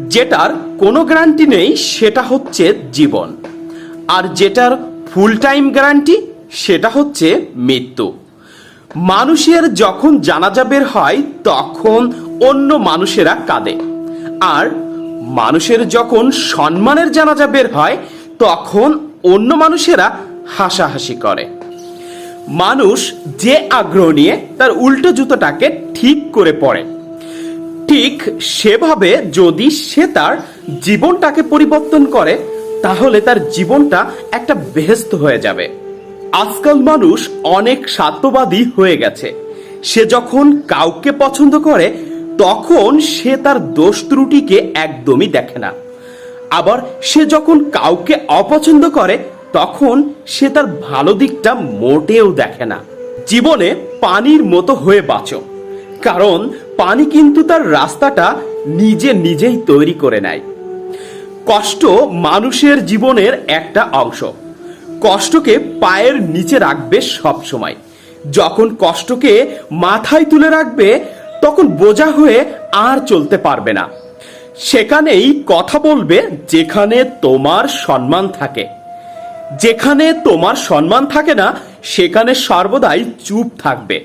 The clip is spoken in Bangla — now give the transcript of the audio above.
যেটার কোনো গ্যারান্টি নেই, সেটা হচ্ছে জীবন। আর যেটার ফুল টাইম গ্যারান্টি সেটা হচ্ছে মৃত্যু। মানুষের যখন জানাজা বের হয়, তখন অন্য মানুষেরা কাঁদে। আর মানুষের যখন সম্মানের জানাজা বের হয়, তখন অন্য মানুষেরা হাসাহাসি করে। মানুষ যে আগ্রহ নিয়ে তার উল্টো জুতোটাকে ঠিক করে পড়ে ঠিক সেভাবে যদি সে তার জীবনটাকে পরিবর্তন করে, তাহলে তার জীবনটা একটা বেহেস্ত হয়ে যাবে। আজকাল মানুষ অনেক স্বার্থবাদী হয়ে গেছে। সে যখন কাউকে পছন্দ করে, তখন সে তার দোষ ত্রুটিকে একদমই দেখে না। আবার সে যখন কাউকে অপছন্দ করে, তখন সে তার ভালো দিকটা মোটেও দেখে না। জীবনে পানির মতো হয়ে বাঁচো। কারণ পানি কিন্তু তার রাস্তাটা নিজে নিজেই তৈরি করে নেয়। কষ্ট মানুষের জীবনের একটা অংশ। কষ্টকে পায়ের নিচে রাখবে সব সময় যখন কষ্টকে মাথায় তুলে রাখবে, তখন বোঝা হয়ে আর চলতে পারবে না। সেখানেই কথা বলবে, যেখানে তোমার সম্মান থাকে। যেখানে তোমার সম্মান থাকে না, সেখানে সর্বদাই চুপ থাকবে।